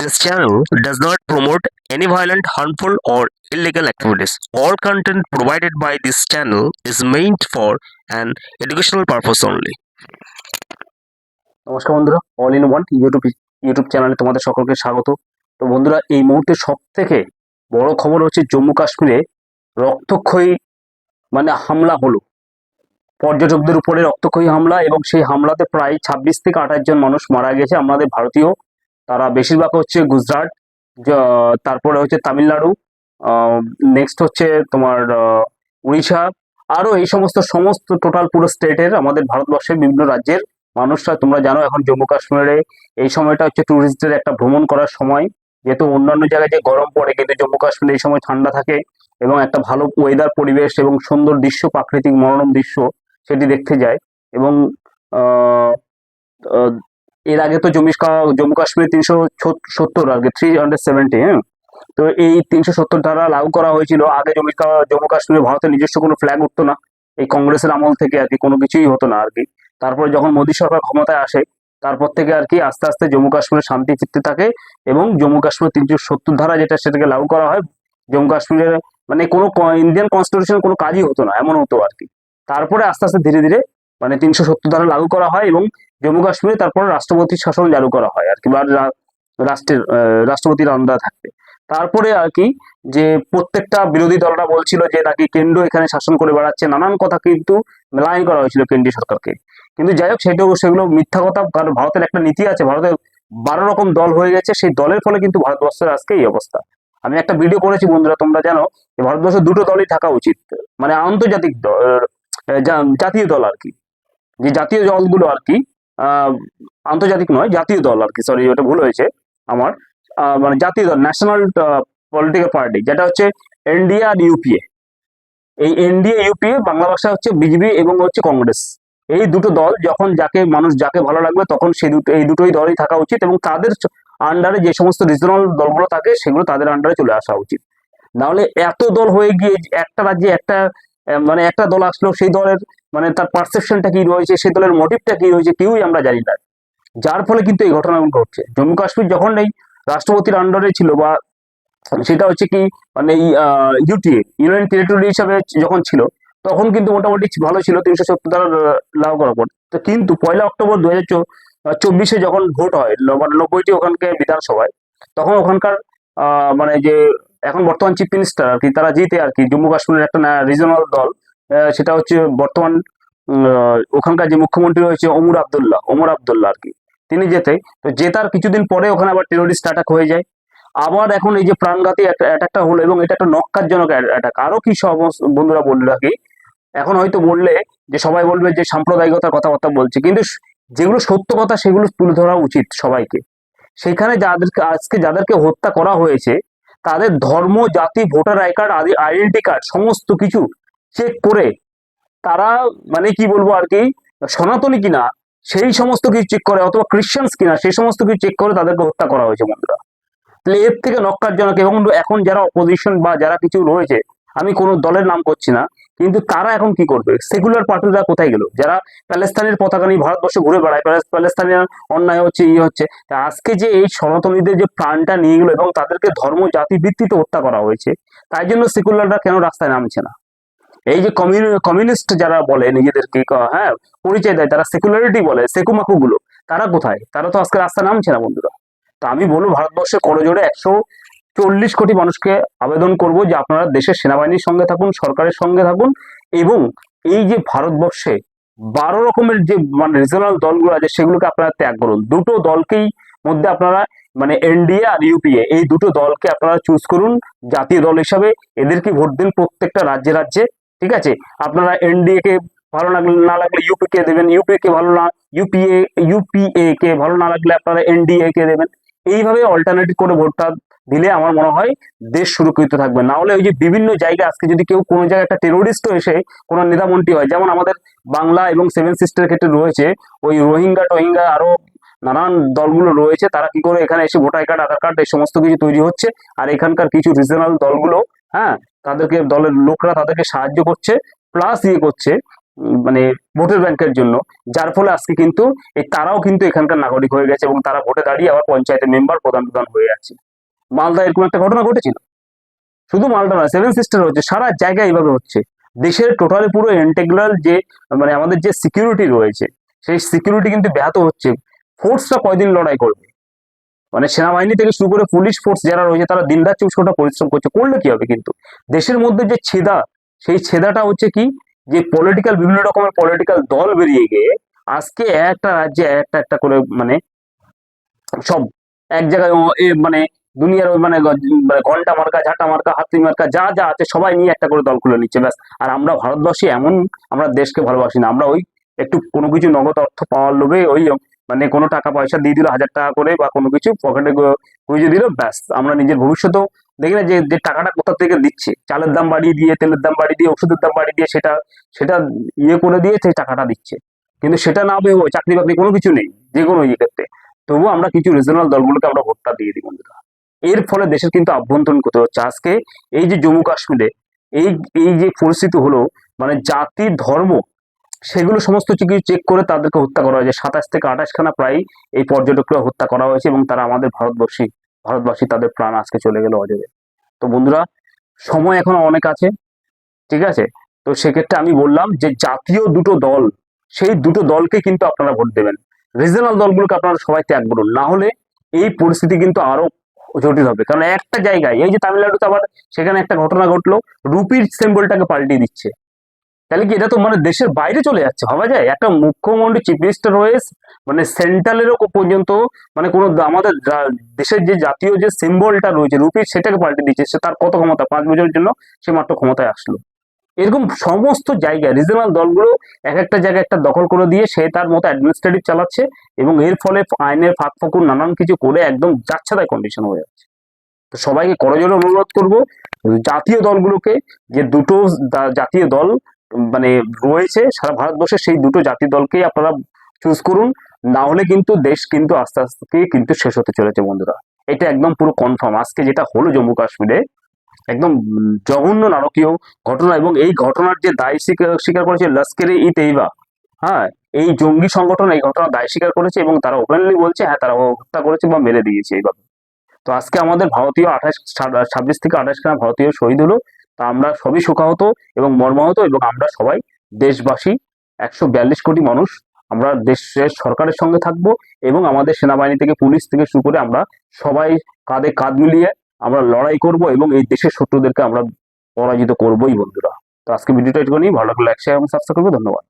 This channel does not promote any violent, harmful, or illegal activities. All content provided by this channel is meant for an educational purpose only. নমস্কার বন্ধুরা all in one YouTube YouTube চ্যানেলে তোমাদের সকলকে স্বাগত তো বন্ধুরা এই মুহূর্তে সব থেকে বড় খবর হচ্ছে জম্মু কাশ্মীরে রক্তক্ষয়ী মানে হামলা হলো পর্যটকদের উপরে রক্তক্ষয়ী হামলা এবং সেই হামলাতে প্রায় ছাব্বিশ থেকে আঠাশ জন মানুষ মারা গেছে আমাদের ভারতীয় তারা বেশিরভাগ হচ্ছে গুজরাট তারপরে হচ্ছে তামিলনাড়ু নেক্সট হচ্ছে তোমার উড়িষ্যা। আরও এই সমস্ত সমস্ত টোটাল পুরো স্টেটের আমাদের ভারতবর্ষের বিভিন্ন রাজ্যের মানুষরা, তোমরা জানো এখন জম্মু কাশ্মীরে এই সময়টা হচ্ছে ট্যুরিস্টদের একটা ভ্রমণ করার সময়। যেহেতু অন্যান্য জায়গায় যে গরম পড়ে, কিন্তু জম্মু কাশ্মীরে এই সময় ঠান্ডা থাকে এবং একটা ভালো ওয়েদার পরিবেশ এবং সুন্দর দৃশ্য, প্রাকৃতিক মনোরম দৃশ্য সেটি দেখতে যায়। এবং এর আগে তো জম্মু কা- জম্মু কাশ্মীর তিনশো সত্তর আর কি থ্রি হান্ড্রেড সেভেন্টি হ্যাঁ? তো এই তিনশো সত্তর ধারা লাগু করা হয়েছিল। আগে জম্মু কা- জম্মু কাশ্মীরে ভারতের নিজস্ব কোনো ফ্ল্যাগ উঠতো না। এই কংগ্রেসের আমল থেকে আর কি কোনো কিছুই হতো না আর কি। তারপরে যখন মোদী সরকার ক্ষমতায় আসে, তারপর থেকে আর কি আস্তে আস্তে জম্মু কাশ্মীরে শান্তি ফিরতে থাকে এবং জম্মু কাশ্মীর তিনশো সত্তর ধারা যেটা সেটাকে লাগু করা হয়, জম্মু কাশ্মীরের মানে কোনো ইন্ডিয়ান কনস্টিটিউশন কোনো কাজই হতো না এমন হতো আর কি। তারপরে আস্তে আস্তে ধীরে ধীরে মানে তিনশো সত্তর ধারা লাগু করা হয় এবং জম্মু কাশ্মীরে তারপরে রাষ্ট্রপতির শাসন চালু করা হয় আর কি, বা রাষ্ট্রের রাষ্ট্রপতির আন্ডারে থাকবে। তারপরে আর কি যে প্রত্যেকটা বিরোধী দলরা বলছিল যে নাকি কেন্দ্র এখানে শাসন করে বেড়াচ্ছে, নানান কথা কিন্তু মেলাইন করা হয়েছিল কেন্দ্রীয় সরকারকে। কিন্তু যাই হোক, সেটাও, সেগুলো মিথ্যা কথা, কারণ ভারতের একটা নীতি আছে, ভারতের বারো রকম দল হয়ে গেছে, সেই দলের ফলে কিন্তু ভারতবর্ষের আজকে এই অবস্থা। আমি একটা ভিডিও করেছি বন্ধুরা, তোমরা জানো, যে ভারতবর্ষে দুটো দলই থাকা উচিত মানে আন্তর্জাতিক দল জাতীয় দল আর কি। যে জাতীয় দলগুলো আর কি আন্তর্জাতিক নয়, জাতীয় দল আর কি সরি ওটা ভুল হয়েছে আমার। মানে জাতীয় দল ন্যাশনাল পলিটিক্যাল পার্টি যেটা হচ্ছে এনডিএ আর ইউপিএ এই এনডিএ ইউপিএ বাংলা ভাষা হচ্ছে বিজেপি এবং হচ্ছে কংগ্রেস এই দুটো দল যখন যাকে, মানুষ যাকে ভালো লাগবে, তখন সেই দুটো, এই দুটোই দলই থাকা উচিত এবং তাদের আন্ডারে যে সমস্ত রিজনাল দলগুলো থাকে, সেগুলো তাদের আন্ডারে চলে আসা উচিত। নাহলে এত দল হয়ে গিয়ে, একটা রাজ্যে একটা মানে একটা দল আসলো, সেই দলের মানে তার পারসেপশনটা কি রয়েছে, সেই দলের মোটিভটা কি রয়েছে, কেউই আমরা জানি না। যার ফলে কিন্তু এই ঘটনা ঘটছে। জম্মু কাশ্মীর যখন এই রাষ্ট্রপতির আন্ডারে ছিল বা সেটা হচ্ছে কি মানে ইউটিএ ইউনিয়ন টেরিটরি হিসাবে যখন ছিল, তখন কিন্তু মোটামুটি ভালো ছিল, তিনশো সত্তর দ্বারা লাভ করার পর তো কিন্তু পয়লা অক্টোবর দু চব্বিশে যখন ভোট হয়, নব্বইটি ওখানকার বিধানসভায়, তখন ওখানকার মানে যে এখন বর্তমান চিফ মিনিস্টার আর কি, তারা জিতে আর কি, জম্মু কাশ্মীরের একটা রিজনাল দল সেটা হচ্ছে বর্তমান ওখানকার যে মুখ্যমন্ত্রী রয়েছে ওমর আবদুল্লাহ ওমর আবদুল্লাহ আর কি, তিনি যেতে তো জেতার কিছুদিন পরে ওখানে আবার টেরোরিস্ট অ্যাটাক হয়ে যায়। আবার এখন এই যে প্রাণঘাতী অ্যাটাকটা হলো এবং এটা একটা নক্কারজনক অ্যাটাক আরও কি সব বন্ধুরা বলল নাকি এখন হয়তো বললে যে সবাই বলবে যে সাম্প্রদায়িকতার কথাবার্তা বলছে, কিন্তু যেগুলো সত্য কথা সেগুলো তুলে ধরা উচিত সবাইকে। সেখানে যাদেরকে, আজকে যাদেরকে হত্যা করা হয়েছে তাদের ধর্ম, জাতি, voter I card identity card সমস্ত কিছু চেক করে তারা মানে কি বলব আর কি, সনাতনী কিনা, সেই সমস্ত কিছু চেক করে অথবা ক্রিশ্চিয়ানস কিনা, সেই সমস্ত কিছু চেক করে তাদেরকে হত্যা করা হয়েছে বন্ধুরা। তাহলে এর থেকে নক্কারজনক এবং এখন যারা অপোজিশন বা যারা কিছু রয়েছে আমি কোনো দলের নাম করছি না, কিন্তু তারা এখন কি করবে? সেকুলার পার্টিরা কোথায় গেল? যারা প্যালেস্তানের পতাকা নিয়ে ভারতবর্ষে ঘুরে বেড়ায়, প্যালেস- প্যালেস্তানের অন্যায় হচ্ছে ইয়ে হচ্ছে আজকে যে এই সনাতনীদের যে প্রাণটা নিয়ে গেলো এবং তাদেরকে ধর্ম, জাতি ভিত্তিতে হত্যা করা হয়েছে, তাই জন্য সেকুলাররা কেন রাস্তায় নামছে না? এই যে কমিউনিস্ট যারা বলে, নিজেদেরকে হ্যাঁ পরিচয় দেয়, তারা সেকুলারিটি বলে সেকুমাকু গুলো তারা কোথায়? তারা তো আজকে রাস্তায় নামছে না বন্ধুরা। তো আমি বলব, ভারতবর্ষে করজোড়ে একশো চল্লিশ কোটি মানুষকে আবেদন করব যে আপনারা দেশের সেনাবাহিনীর সঙ্গে থাকুন, সরকারের সঙ্গে থাকুন এবং এই যে ভারতবর্ষে বারো রকমের যে মানে রিজনাল দলগুলো আছে সেগুলোকে আপনারা ত্যাগ করুন। দুটো দলকেই মধ্যে আপনারা মানে এনডিএ আর ইউপিএ এই দুটো দলকে আপনারা চুজ করুন জাতীয় দল হিসাবে। এদেরকে ভোট দিন প্রত্যেকটা রাজ্যে রাজ্যে, ঠিক আছে? আপনারা এনডিএ কে ভালো লাগলে না লাগলে ইউপি কে দেবেন ইউপি কে ভালো না ইউপিএ ইউপিএ কে ভালো না লাগলে আপনারা এনডিএ কে দেবেন। এইভাবে অল্টারনেটিভ করে ভোটটা দিলে আমার মনে হয় দেশ সুরক্ষিত থাকবে। না হলে ওই যে বিভিন্ন জায়গায় আজকে যদি কেউ কোনো জায়গায় একটা টেরোরিস্টও এসে কোনো নেতামন্ত্রী হয়, যেমন আমাদের বাংলা এবং সেভেন সিস্টার ক্ষেত্রে রয়েছে, ওই রোহিঙ্গা টোহিঙ্গা আরও নানান দলগুলো রয়েছে, তারা কি করে এখানে এসে ভোটার কার্ড আধার কার্ড এই সমস্ত কিছু তৈরি হচ্ছে আর এখানকার কিছু রিজনাল দলগুলো হ্যাঁ তাদেরকে দলের লোকরা তাদেরকে সাহায্য করছে প্লাস ইয়ে করছে মানে ভোটের ব্যাংকের জন্য। যার ফলে আজকে কিন্তু তারাও কিন্তু এখানকার নাগরিক হয়ে গেছে এবং তারা ভোটে দাঁড়িয়ে আবার পঞ্চায়েতের মেম্বার প্রধান প্রধান হয়ে যাচ্ছে মালদা এরকম একটা ঘটনা ঘটেছিল। শুধু মালদা না সেভেন সিস্টার হচ্ছে, সারা জায়গায় এইভাবে হচ্ছে। দেশের টোটালি পুরো ইন্টেগ্রাল যে মানে আমাদের যে সিকিউরিটি রয়েছে, সেই সিকিউরিটি কিন্তু ব্যাহত হচ্ছে। ফোর্সটা কয়দিন লড়াই করবে? মানে সেনাবাহিনী থেকে শুরু করে পুলিশ ফোর্স যারা রয়েছে, তারা দিন রাত চব্বিশ পরিশ্রম করছে। করলে কি হবে কিন্তু? দেশের মধ্যে যে ছেদা, সেই ছেদাটা হচ্ছে কি? যে পলিটিক্যাল বিভিন্ন রকমের পলিটিক্যাল দল বেরিয়ে গিয়ে আজকে একটা রাজ্যে একটা একটা করে মানে সব এক জায়গায় মানে দুনিয়ার ওই মানে মানে ঘণ্টা মার্কা, ঝাঁটা মার্কা, হাতি মার্কা, যা যা আছে সবাই নিয়ে একটা করে দল খুলে নিচ্ছে, ব্যাস। আর আমরা ভারতবাসী এমন আমরা দেশকে ভালোবাসি না। আমরা ওই একটু কোনো কিছু নগদ অর্থ পাওয়ার লোভে ওই মানে কোনো টাকা পয়সা দিয়ে দিল হাজার টাকা করে বা কোনো কিছু পকেটে গুঁজে দিল, ব্যাস। আমরা নিজের ভবিষ্যতেও দেখি না যে যে টাকাটা কোথা থেকে দিচ্ছে। চালের দাম বাড়িয়ে দিয়ে, তেলের দাম বাড়িয়ে দিয়ে, ওষুধের দাম বাড়িয়ে দিয়ে সেটা সেটা ইয়ে করে দিয়ে সেই টাকাটা দিচ্ছে। কিন্তু সেটা না পেয়ে চাকরি বাকরি কোনো কিছু নেই, যে কোনো ইয়ে ক্ষেত্রে তবুও আমরা কিছু রিজনাল দলগুলোকে আমরা ভোটটা দিয়ে দিই, বন্ধুরা। এর ফলে দেশের কিন্তু আভ্যন্তরীণ করতে হচ্ছে। আজকে এই যে জম্মু কাশ্মীরে এই এই যে পরিস্থিতি হলো মানে জাতি, ধর্ম, সেগুলো সমস্ত কিছু চেক করে তাদেরকে হত্যা করা হয়েছে। সাতাশ থেকে আঠাশ খানা প্রায় এই পর্যটকরা হত্যা করা হয়েছে এবং তারা আমাদের ভারতবর্ষী ভারতবাসী তাদের প্রাণ আজকে চলে গেল অজরে তো বন্ধুরা, সময় এখনও অনেক আছে, ঠিক আছে? তো সেক্ষেত্রে আমি বললাম যে জাতীয় দুটো দল, সেই দুটো দলকে কিন্তু আপনারা ভোট দেবেন। রিজনাল দলগুলোকে আপনারা সবাই ত্যাগ করুন। না হলে এই পরিস্থিতি কিন্তু আরও জটিল হবে। কারণ একটা জায়গায়, এই যে তামিলনাড়ুতে আবার সেখানে একটা ঘটনা ঘটলো, রুপির সিম্বলটাকে পাল্টিয়ে দিচ্ছে। তাহলে কি এটা তো মানে দেশের বাইরে চলে যাচ্ছে? ভাবা যায়? একটা মুখ্যমন্ত্রী চিফ মিনিস্টার হয়ে মানে সেন্ট্রালেরও পর্যন্ত মানে কোন আমাদের দেশের যে জাতীয় যে সিম্বলটা রয়েছে রুপির সেটাকে পাল্টে দিচ্ছে। সে তার কত ক্ষমতা? পাঁচ বছরের জন্য সে মাত্র ক্ষমতায় আসলো। এরকম সমস্ত জায়গায় রিজনাল দলগুলো এক একটা জায়গায় একটা দখল করে দিয়ে সে তার মতো অ্যাডমিনিস্ট্রেটিভ চালাচ্ছে এবং এর ফলে আইনের ফাঁক ফকুর নানান কিছু করে একদম যাচ্ছে কন্ডিশন হয়ে যাচ্ছে। তো সবাইকে করজোরে অনুরোধ করব, জাতীয় দলগুলোকে যে দুটো জাতীয় দল মানে রয়েছে সারা ভারতবর্ষে, সেই দুটো জাতীয় দলকেই আপনারা চুজ করুন। না হলে কিন্তু দেশ কিন্তু আস্তে আস্তে কিন্তু শেষ হতে চলেছে বন্ধুরা। এটা একদম পুরো কনফার্ম আজকে যেটা হলো জম্মু কাশ্মীরে একদম জঘন্য নারকীয় ঘটনা এবং এই ঘটনার যে দায় স্বীকার করেছে লস্করে ই তেইবা হ্যাঁ এই জঙ্গি সংগঠন এই ঘটনা দায় স্বীকার করেছে এবং তারা ওপেনলি বলছে হ্যাঁ তারা হত্যা করেছে বা মেরে দিয়েছে এইভাবে। তো আজকে আমাদের ভারতীয় আঠাশ ছাব্বিশ থেকে আঠাশ খানা ভারতীয় শহীদ হলো। তা আমরা সবই শোকাহত এবং মর্মাহত এবং আমরা সবাই দেশবাসী, একশো বিয়াল্লিশ কোটি মানুষ, আমরা দেশের সরকারের সঙ্গে থাকব এবং আমাদের সেনাবাহিনী থেকে, পুলিশ থেকে শুরু করে আমরা সবাই কাঁধে কাঁধ মিলিয়ে আমরা লড়াই করব এবং এই দেশের শত্রুদেরকে আমরা পরাজিত করবোই, বন্ধুরা। তো আজকে ভিডিওটা এটুকুনি। ভালো লাগলে লাইক এবং সাবস্ক্রাইব করব। ধন্যবাদ।